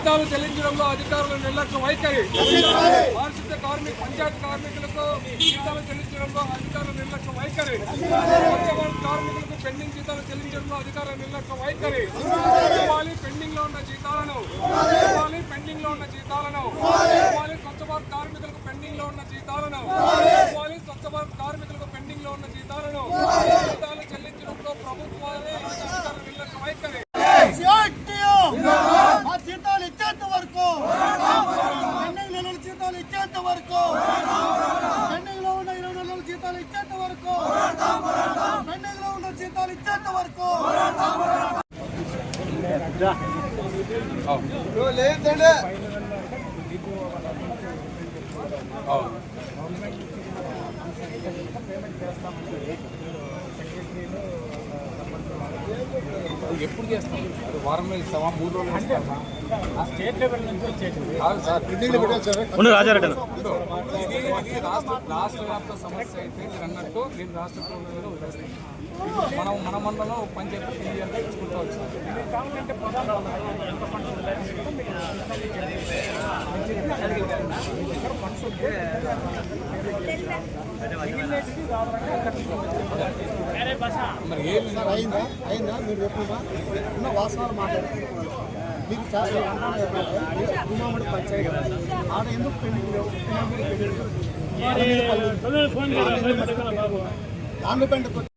జీతాలు చెల్లించడంలో అధికారుల నిర్లక్ష్యం వైఖరి పారిశుద్ధ కార్మిక పంచాయతీ కార్మికులకు జీతాలు చెల్లించడంలో అధికారుల నిర్లక్ష్యం వైఖరి కార్మికులకు పెండింగ్ జీతాలు చెల్లించడంలో అధికారుల నిర్లక్ష్యం వైఖరి ఇవ్వాలి పెండింగ్లో ఉన్న జీతాలను. ఇవ్వాలి పెండింగ్లో ఉన్న జీతాలను. ఇవ్వాలి స్వచ్ఛ భారత్ కార్మికులకు పెండింగ్లో ఉన్న జీతాలను. ఇవ్వాలి స్వచ్ఛ భారత్ కార్మికులకు పెండింగ్లో ఉన్న జీతాలను జీతాలు చెల్లించడంలో ప్రభుత్వాలే అధికారుల నిర్లక్ష్యం వైఖరి సిఐటియు ఆ జీతాలు ఇచ్చేంత వరకు పెండింగ్ నెలల జీతాలు ఇచ్చేంత వరకు పెండింగ్లో ఉన్న ఇరవై నెలల జీతాలు ఇచ్చేంత వరకు. పెండింగ్లో ఉన్న జీతాలు ఇచ్చేంత వరకు. లేదండి. ఎప్పుడు చేస్తాం అది వారంలో ఇస్తామా మూడు రోజులు ఇస్తామా కాదు సార్ ఉండు రాజారెడ్డి అన్న. ఇది ఇది రాష్ట్ర రాష్ట్ర వ్యాప్త సమస్య అయితే మీరు అన్నట్టు నేను రాష్ట్ర ప్రభుత్వంలో వదిలేస్తాను మనం మన మండలం పంచాయతీ క్లియర్గా ఇచ్చుకుంటూ వచ్చాం మరి ఏమి అయిందా అయిందా మీరు చెప్పిందా ఉన్న వాస్తవాలు మాట్లాడుతున్నారు మీకు చాలా ఉమామడి పంచాయతీ ఆడ ఎందుకు పెళ్ళి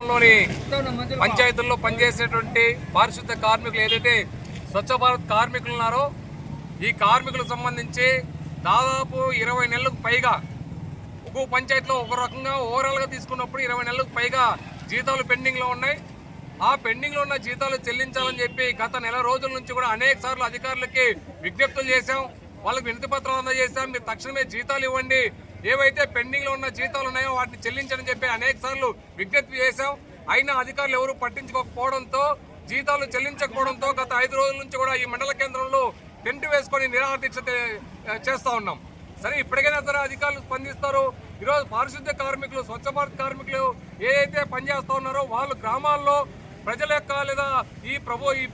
లోని పంచాయతీల్లో పనిచేసేటువంటి పారిశుద్ధ కార్మికులు ఏదైతే స్వచ్ఛ భారత్ కార్మికులు ఉన్నారో ఈ కార్మికులకు సంబంధించి దాదాపు ఇరవై నెలలకు పైగా ఒక్కో పంచాయతీలో ఒక రకంగా ఓవరాల్గా తీసుకున్నప్పుడు ఇరవై నెలలకు పైగా జీతాలు పెండింగ్లో ఉన్నాయి. ఆ పెండింగ్లో ఉన్న జీతాలు చెల్లించాలని చెప్పి గత నెల రోజుల నుంచి కూడా అనేక సార్లు అధికారులకి విజ్ఞప్తులు చేశాం. వాళ్ళకి వినతి పత్రాలు అందజేశాం. మీరు తక్షణమే జీతాలు ఇవ్వండి. ఏవైతే పెండింగ్లో ఉన్న జీతాలు ఉన్నాయో వాటిని చెల్లించని చెప్పి అనేక సార్లు విజ్ఞప్తి చేశాం. అయినా అధికారులు ఎవరు పట్టించుకోకపోవడంతో జీతాలు చెల్లించకపోవడంతో గత ఐదు రోజుల నుంచి కూడా ఈ మండల కేంద్రంలో టెంట్ వేసుకొని నిరాహార దీక్ష చేస్తూ ఉన్నాం. సరే ఇప్పటికైనా సరే అధికారులు స్పందిస్తారు. ఈరోజు పారిశుద్ధ్య కార్మికులు స్వచ్ఛ భారత్ కార్మికులు ఏదైతే పనిచేస్తా ఉన్నారో వాళ్ళు గ్రామాల్లో ప్రజల యొక్క లేదా ఈ ప్రభు ఈ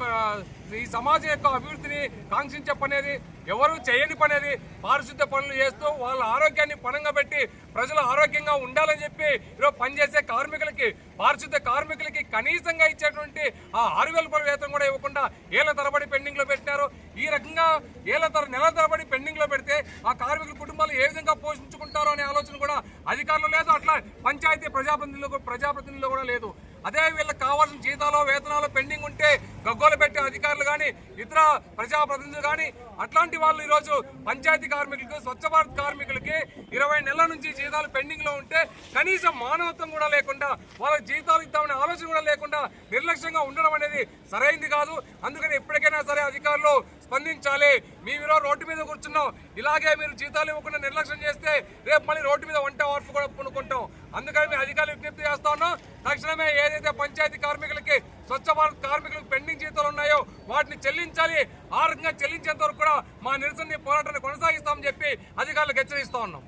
ఈ సమాజం యొక్క అభివృద్ధిని కాంక్షించే పనేది ఎవరు చేయని పనేది పారిశుద్ధ్య పనులు చేస్తూ వాళ్ళ ఆరోగ్యాన్ని పణంగా పెట్టి ప్రజలు ఆరోగ్యంగా ఉండాలని చెప్పి ఈరోజు పనిచేసే కార్మికులకి పారిశుద్ధ్య కార్మికులకి కనీసంగా ఇచ్చేటువంటి ఆ ఆరు వేల రూపాయల వేతనం కూడా ఇవ్వకుండా ఏళ్ళ తరబడి పెండింగ్లో పెట్టినారు. ఈ రకంగా ఏళ్ళ తర నెల తరబడి పెండింగ్లో పెడితే ఆ కార్మికులు కుటుంబాలు ఏ విధంగా పోషించుకుంటారో అనే ఆలోచన కూడా అధికారులు లేదు. అట్లా పంచాయతీ ప్రజాప్రతినిధులు ప్రజాప్రతినిధులు కూడా లేదు. అదే వీళ్ళకి కావాల్సిన జీతాలు వేతనాలు పెండింగ్ ఉంటే గగ్గోలు పెట్టే అధికారులు కానీ ఇతర ప్రజాప్రతినిధులు కానీ అట్లాంటి వాళ్ళు ఈరోజు పంచాయతీ కార్మికులకు స్వచ్ఛ భారత్ కార్మికులకి ఇరవై నెలల నుంచి జీతాలు పెండింగ్లో ఉంటే కనీసం మానవత్వం కూడా లేకుండా వాళ్ళకి జీతాలు ఇద్దామనే ఆలోచన కూడా లేకుండా నిర్లక్ష్యంగా ఉండడం అనేది సరైంది కాదు. అందుకని ఎప్పటికైనా సరే అధికారులు స్పందించాలి. మేము ఈరోజు రోడ్డు మీద కూర్చున్నాం. ఇలాగే మీరు జీతాలు ఇవ్వకుండా నిర్లక్ష్యం చేస్తే రేపు మళ్ళీ రోడ్డు మీద వంట వార్పు కూడా కొనుక్కుంటాం అందుకని మేము అధికారులు విజ్ఞప్తి చేస్తా ఉన్నాం. తక్షణమే ఏదైతే పంచాయతీ కార్మికులకి స్వచ్ఛ భారత్ కార్మికులకు పెండింగ్ జీతాలు ఉన్నాయో వాటిని చెల్లించాలి. ఆ రకంగా చెల్లించేంత వరకు కూడా మా నిరసన పోరాటాన్ని కొనసాగిస్తామని చెప్పి అధికారులకు హెచ్చరిస్తా ఉన్నాం.